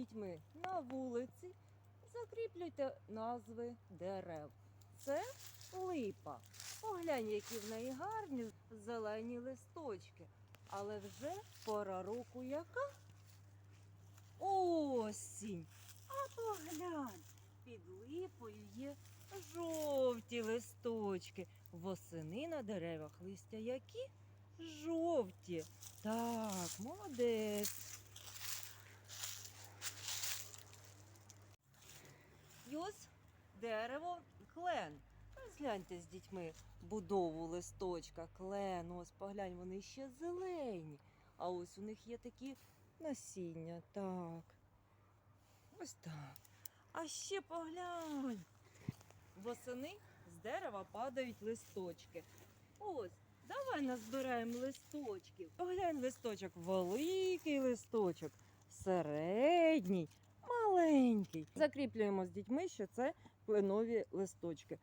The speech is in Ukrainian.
дітьми на вулиці, закріплюйте назви дерев. Це липа. Поглянь, які в неї гарні зелені листочки. Але вже пора року яка? Осінь. А поглянь, під липою є жовті листочки. Восени на деревах листя які? Жовті. Так, молодець. Ось дерево клен. Розгляньте з дітьми будову листочка, клен. Ось поглянь, вони ще зелені. А ось у них є такі насіння. Так. Ось так. А ще поглянь. Восени з дерева падають листочки. Ось, давай назбираємо листочків. Поглянь листочок, великий листочок, середній, маленький. Закріплюємо з дітьми, що це кленові листочки.